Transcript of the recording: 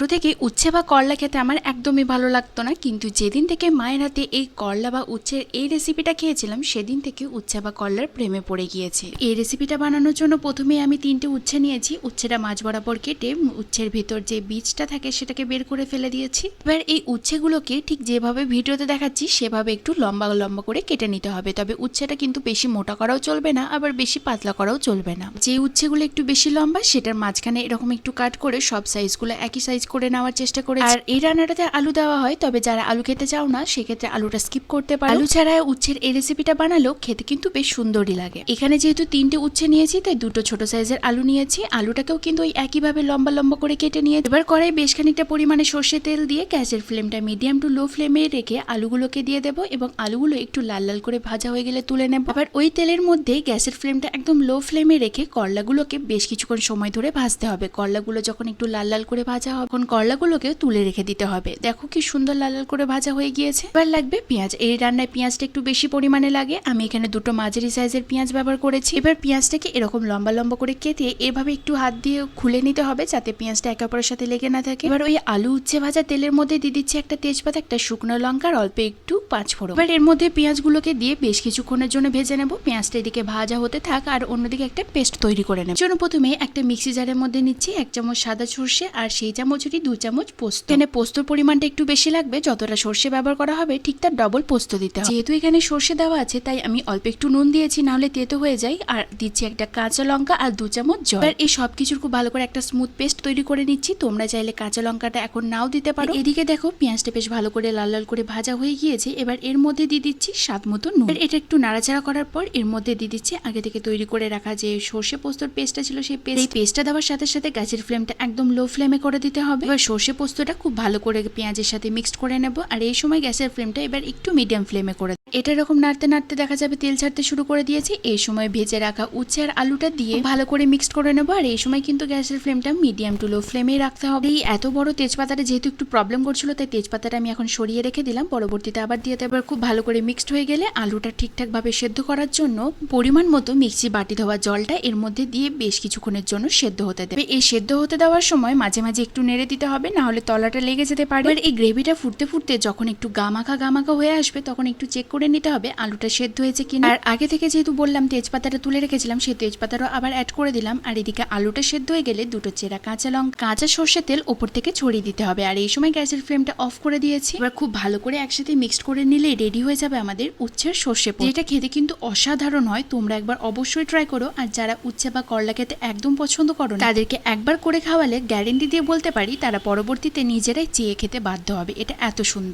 ছোট থেকে উচ্ছে বা করলা খেতে আমার একদমই ভালো লাগতো না। কিন্তু যেদিন থেকে মায়ের হাতে এই করলা বা উচ্ছের এই রেসিপিটা খেয়েছিলাম, সেদিন থেকে উচ্ছে বা করলার প্রেমে পড়ে গিয়েছে। এই রেসিপিটা বানানোর জন্য প্রথমে আমি তিনটে উচ্ছে নিয়েছি। উচ্ছেটা মাছ বরাবর কেটে উচ্ছের ভিতর যে বীজটা থাকে, সেটাকে বের করে ফেলে দিয়েছি। এবার এই উচ্ছেগুলোকে ঠিক যেভাবে ভিডিওতে দেখাচ্ছি, সেভাবে একটু লম্বা লম্বা করে কেটে নিতে হবে। তবে উচ্ছেটা কিন্তু বেশি মোটা করাও চলবে না, আবার বেশি পাতলা করাও চলবে না। যে উচ্ছেগুলো একটু বেশি লম্বা, সেটার মাঝখানে এরকম একটু কাট করে সব সাইজগুলো একই সাইজ করে নেওয়ার চেষ্টা করে আর এই রান্নাটাতে আলু দেওয়া হয় তবে যারা আলু খেতে চাও না সেক্ষেত্রে আলুটা স্কিপ করতে পারো। আলু ছাড়া উচ্ছের এই রেসিপিটা বানালেও খেতে কিন্তু বেশ সুন্দরই লাগে। এখানে যেহেতু তিনটে উচ্ছে নিয়েছি তাই দুটো ছোট সাইজের আলু নিয়েছি। আলুটাকেও কিন্তু ওই একইভাবে লম্বা লম্বা করে কেটে নিয়ে এবার কড়াই বেশ খানিকটা পরিমাণে সর্ষে তেল দিয়ে গ্যাসের ফ্লেমটা মিডিয়াম টু লো ফ্লেমে রেখে আলুগুলোকে দিয়ে দেবো এবং আলুগুলো একটু লাল লাল করে ভাজা হয়ে গেলে তুলে নেব। আবার ওই তেলের মধ্যে গ্যাসের ফ্লেমটা একদম লো ফ্লেমে রেখে করলাগুলোকে বেশ কিছুক্ষণ সময় ধরে ভাজতে হবে। করলাগুলো যখন একটু লাল লাল করে ভাজা হবে তখন করলাগুলোকে তুলে রেখে দিতে হবে। দেখো কি সুন্দর লাল লাল করে ভাজা হয়ে গিয়েছে। এবার লাগবে পেঁয়াজ। এই রান্নায় পেঁয়াজটা একটু বেশি পরিমাণে লাগে। আমি এখানে দুটো মাঝারি সাইজের পেঁয়াজ ব্যবহার করেছি। এবার পেঁয়াজটাকে এরকম লম্বা লম্বা করে কেটে এভাবে একটু হাত দিয়ে খুলে নিতে হবে যাতে পেঁয়াজটা একে অপরের সাথে লেগে না থাকে। এবার ওই আলু উচ্ছে ভাজা তেলের মধ্যে দিয়ে দিচ্ছি একটা তেজপাতা, একটা শুকনো লঙ্কা আর অল্প একটু পাঁচ ফোড়ন এবার এর মধ্যে পেঁয়াজগুলোকে দিয়ে বেশ কিছুক্ষণের জন্য ভেজে নেব। পেঁয়াজটা এদিকে ভাজা হতে থাক আর অন্যদিকে একটা পেস্ট তৈরি করে নেব। জন্য প্রথমে একটা মিক্সি জারের মধ্যে নিচ্ছি এক চামচ সাদা সর্ষে আর সেই চামচেরই দু চামচ পোস্ত। এখানে পোস্তর পরিমাণটা একটু বেশি লাগবে যতটা সর্ষে ব্যবহার করা হবে ঠিক তার ডবল পোস্ত দিতে হবে। যেহেতু এখানে সর্ষে দেওয়া আছে তাই আমি অল্প একটু নুন দিয়েছি নাহলে তেতো হয়ে যায় আর দিচ্ছি একটা কাঁচা লঙ্কা আর দু চামচ জল। এবার এই সব কিছুর খুব ভালো করে একটা স্মুথ পেস্ট তৈরি করে নিচ্ছি তোমরা চাইলে কাঁচা লঙ্কাটা এখন নাও দিতে পারো। এদিকে দেখো পেঁয়াজটা বেশ ভালো করে লাল লাল করে ভাজা হয়ে গিয়েছে এবার এর মধ্যে দিয়ে দিচ্ছি স্বাদ মতো নুন। এটা একটু নাড়াচাড়া করার পর এর মধ্যে দিয়ে দিচ্ছি আগে থেকে তৈরি করে রাখা যে সর্ষে পোস্তর পেস্টটা ছিল সেই পেস্ট এই পেস্টটা দেওয়ার সাথে সাথে গ্যাসের ফ্লেমটা একদম লো ফ্লেমে করে দিতে হবে। এবার সর্ষে পোস্তটা খুব ভালো করে পেঁয়াজের সাথে মিক্সড করে নেব। আর এই সময় গ্যাসের ফ্লেমটা এবার একটু মিডিয়াম ফ্লেমে করে। এটা এরকম নাড়তে নাড়তে দেখা যাবে তেল ছাড়তে শুরু করে দিয়েছি। এই সময় ভেজে রাখা উচ্ছে আর আলুটা দিয়ে ভালো করে মিক্সড করে নেব। আর এই সময় কিন্তু গ্যাসের ফ্লেমটা মিডিয়াম টু লো ফ্লেমেই রাখতে হবে। এই এত বড় তেজপাতাটা যেহেতু একটু প্রবলেম করছিল, তাই তেজপাতাটা আমি এখন সরিয়ে রেখে দিলাম। পরবর্তীতে আবার দিয়ে এবার খুব ভালো করে মিক্সড হয়ে গেলে আলুটা ঠিকঠাক ভাবে সেদ্ধ করার জন্য পরিমাণ মতো মিক্সি বাটি ধোয়া জলটা এর মধ্যে দিয়ে বেশ কিছুক্ষণের জন্য সেদ্ধ হতে দেবে। এই সেদ্ধ হতে দেওয়ার সময় মাঝে মাঝে একটু নেড়ে দিতে হবে না হলে তলাটা লেগে যেতে পারে। এবার এই গ্রেভিটা ফুটতে ফুটতে যখন একটু গামাখা গামাখা হয়ে আসবে তখন একটু চেক করে নিতে হবে আলুটা সেদ্ধ হয়েছে কিনা। আর আগে থেকে যেহেতু বললাম তেজপাতাটা তুলে রেখেছিলাম সেই তেজপাতাটাও আবার অ্যাড করে দিলাম। আর এদিকে আলুটা সেদ্ধ হয়ে গেলে দুটো চেরা কাঁচা লঙ্কা কাঁচা সর্ষে তেল ওপর থেকে ছড়িয়ে দিতে হবে। আর এই সময় গ্যাসের ফ্লেমটা অফ করে দিয়েছি। এবার খুব ভালো করে একসাথে মিক্সড করে নিলে রেডি হয়ে যাবে আমাদের উচ্ছের সর্ষে। যেটা খেতে কিন্তু অসাধারণ হয় তোমরা একবার অবশ্যই ট্রাই করো। আর যারা উচ্ছে বা করলা খেতে একদম পছন্দ করো না, তাদেরকে একবার করে খাওয়ালে গ্যারেন্টি দিয়ে বলতে পারি তারা পরবর্তীতে নিজেরাই চেয়ে খেতে বাধ্য হবে। এটা এত সুন্দর।